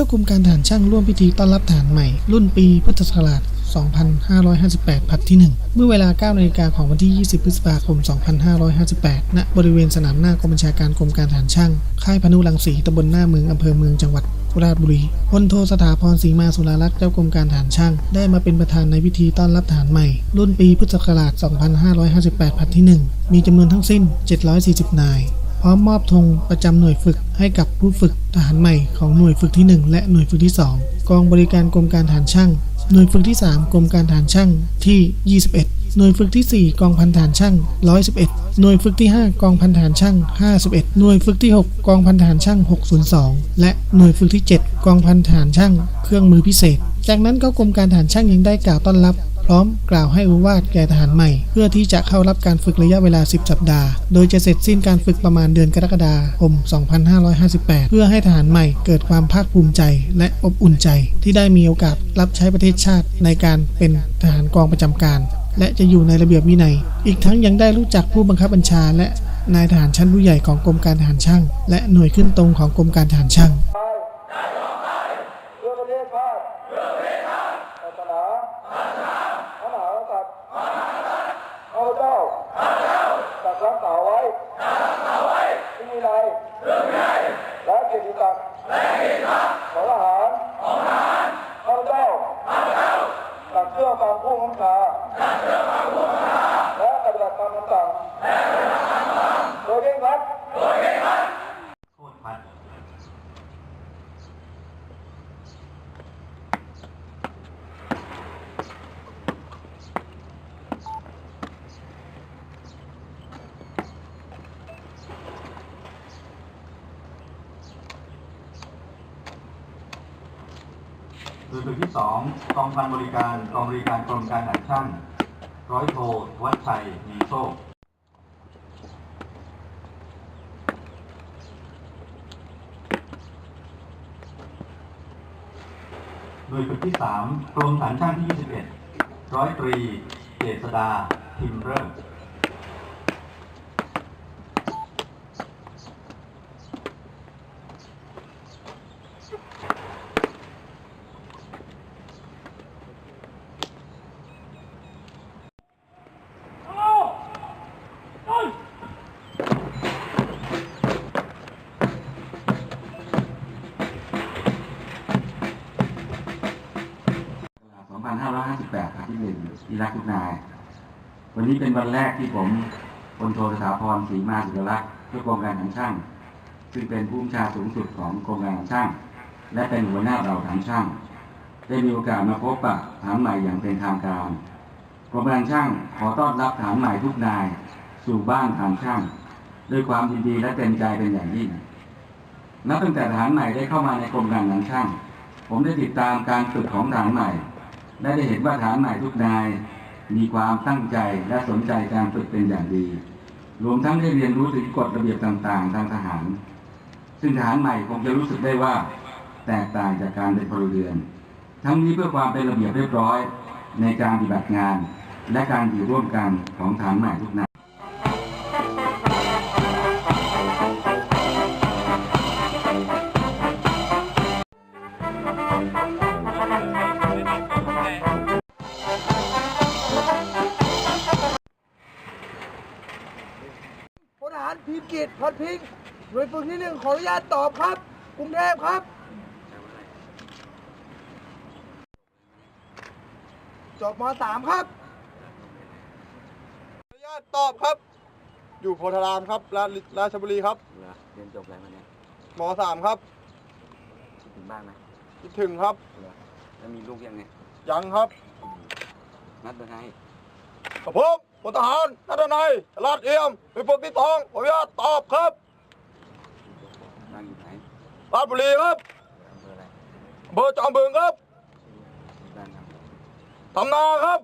จ้ากรมการทหารช่างร่วมพิธีต้อนรับทหารใหม่ รุ่นปีพุทธศักราช 2558 พัดที่ 1 เมื่อเวลา 9นาฬิกาของวันที่ 20 พฤษภาคม 2558 ณ บริเวณสนามหน้ากองบัญชาการกรมการทหารช่าง ค่ายพนุรังสีตำบลหน้าเมืองอำเภอเมืองจังหวัดราชบุรีพลโทสถาพรศรีมาสุรารักษ์เจ้ากรมการทหารช่าง ได้มาเป็นประธานในพิธีต้อนรับทหารใหม่ รุ่นปีพุทธศักราช 2558 พัดที่ 1 มีจำนวนทั้งสิ้น 740 นาย พร้อมมอบธงประจำหน่วยฝึกให้กับผู้ฝึกทหารใหม่ของหน่วยฝึกที่ 1 และหน่วยฝึกที่ 2 กองบริการกรมการทหารช่าง หน่วยฝึกที่ 3 กรมการทหารช่างที่ 21 หน่วยฝึกที่ 4 กองพันทหารช่าง 111 หน่วยฝึกที่ 5 กองพันทหารช่าง 51 หน่วยฝึกที่ 6 กองพันทหารช่าง 602 และหน่วยฝึกที่ 7 กองพันทหารช่าง เครื่องมือพิเศษ จากนั้นก็กรมการทหารช่างยังได้กล่าวต้อนรับ พร้อมกล่าวให้อุวาทแก่ทหารใหม่ เพื่อที่จะเข้ารับการฝึกระยะเวลา 10 สัปดาห์ โดยจะเสร็จสิ้นการฝึกประมาณเดือนกรกฎาคม 2558 เพื่อให้ทหารใหม่เกิดความภาคภูมิใจ และอบอุ่นใจ ที่ได้มีโอกาสรับใช้ประเทศชาติในการเป็นทหารกองประจำการ และจะอยู่ในระเบียบวินัย อีกทั้งยังได้รู้จักผู้บังคับบัญชา และนายทหารชั้นผู้ใหญ่ของกรมการทหารช่าง และหน่วยขึ้นตรงของกรมการทหารช่างเพื่อประเทศชาติเพื่อประเทศชาติศาสนาศาสนา พระมหากษัตริย์พระมหากษัตริย์ข้าพเจ้าข้าพเจ้าจักรักษาไว้จักรักษาไว้ที่วินัยเรื่องวินัยและเกียรติศักดิ์และกียรติศักของทหารของทหารข้าพเจ้าข้าพเจ้าจักเชื่อฟังผู้บังคับบัญชาจักเชื่อฟังผู้บังคับบัญชาและปฏิบัติตามคำสั่งและปฏิบัติตามคำสั่งโดยเคร่งครัดโดยเคร่งครัด โคตรพัด โดยจุดที่สองกองพันบริการกองบริการกรมการทหารช่างร้อยโทวัชชัยมีโชคโดยจุดที่สามกรมฐานช่างที่ 21 ร้อยตรี เจษดาทิมเริ่ม 2558ครับ ที่หนึ่งอิรักทุกนาย วันนี้เป็นวันแรกที่ผมพลโทสถาพรศรีมาสุรลักษณ์เพื่อกรมการทหารช่าง ซึ่งเป็นผู้บัญชาสูงสุดของกรมการทหารช่าง และเป็นหัวหน้าเราทารช่าง ได้มีโอกาสมาพบปะทหารใหม่อย่างเป็นทางการกรมการช่างขอต้อนรับทหารใหม่ทุกนาย สู่บ้านทารช่าง ด้วยความยินดีและเต็มใจเป็นอย่างยิ่งนับตั้งแต่ทหารใหม่ได้เข้ามาในกรมการทารช่าง ผมได้ติดตามการฝึกของทารใหม่ และได้เห็นว่าฐานใหม่ทุกนาย มีความตั้งใจและสนใจการฝึกเป็นอย่างดี รวมทั้งได้เรียนรู้ถึงกฎระเบียบต่างๆ ทางทหาร ซึ่งทหารใหม่คงจะรู้สึกได้ว่า แตกต่างจากการเป็นพลเรือน ทั้งนี้เพื่อความเป็นระเบียบเรียบร้อยในการปฏิบัติงาน และการอยู่ร่วมกันของฐานใหม่ทุกนาย กิจพัดพิงค์หน่วยฝึกที่หนึ่งขออนุญาตตอบครับกรุงเทพครับ จบมสามครับ ขออนุญาตตอบครับ อยู่โพธารามครับราชราชบุรีครับเหรอเรียนจบอะไรมาเนี่ยมสามครับ คิดถึงบ้านไหมคิดถึงครับ เหรอแล้วมีลูกยังไงยังครับ นัดเบอร์ให้ กับผมพ ลทหารนัทนายลาดเอี่ยมหน่วยฝึกที่สองขออนุญาตตอบครับบ้านอยู่ไหนราชบุรีครับอำเภออะไรอำเบอร์จอมบึงครับที่บ้านทำทำนาครับ